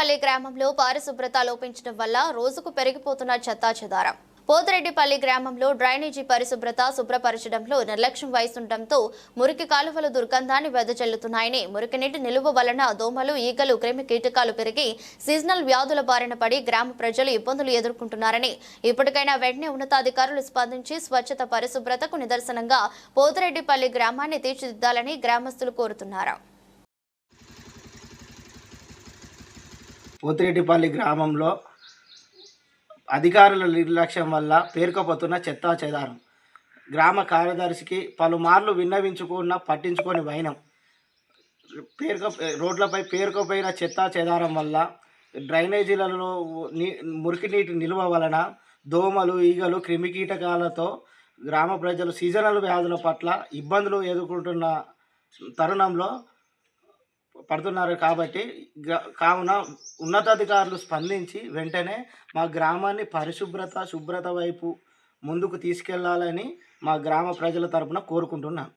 పోతిరెడ్డిపల్లి గ్రామంలో పారిశుభ్రత లోపించడం వల్ల రోజుకు పెరిగిపోతున్న చెత్తా చెదారం పోతిరెడ్డిపల్లి గ్రామంలో డ్రైనేజీ పరిశుభ్రత శుభ్రపరచడంలో నిర్లక్ష్యం వహిస్తుండటంతో మురికి కాలువలు దుర్గంధాన్ని వెదజల్లుతున్నాయని మురికి నీటి నిలువ వలన దోమలు ఈగలు క్రిమి కీటకాలు పెరిగి సీజనల్ వ్యాధుల బారిన పడి గ్రామ ప్రజలు ఇబ్బందులు ఎదుర్కొంటున్నారని ఇప్పటికైనా వెంటనే ఉన్నతాధికారులు స్పందించి స్వచ్ఛత పరిశుభ్రతకు నిదర్శనంగా పోతిరెడ్డిపల్లి గ్రామాన్ని తీర్చిదిద్దాలని గ్రామస్తులు కోరుతున్నారు. పోతిరెడ్డిపల్లి గ్రామంలో అధికారుల నిర్లక్ష్యం వల్ల పేర్కొపోతున్న చెత్తా చెదారం. గ్రామ కార్యదర్శికి పలుమార్లు విన్నవించుకున్న పట్టించుకొని వైనం. పేరుక రోడ్లపై పేరుకుపోయిన చెత్తా చెదారం వల్ల డ్రైనేజీలలో నీ మురికి నీటి నిల్వ వలన దోమలు ఈగలు క్రిమికీటకాలతో గ్రామ ప్రజలు సీజనల్ వ్యాధుల పట్ల ఇబ్బందులు ఎదుర్కొంటున్న తరుణంలో పడుతున్నారు కాబట్టి గ- కావున ఉన్నతాధికారులు స్పందించి వెంటనే మా గ్రామాన్ని పరిశుభ్రత శుభ్రత వైపు ముందుకు తీసుకెళ్ళాలని మా గ్రామ ప్రజల తరపున కోరుకుంటున్నాను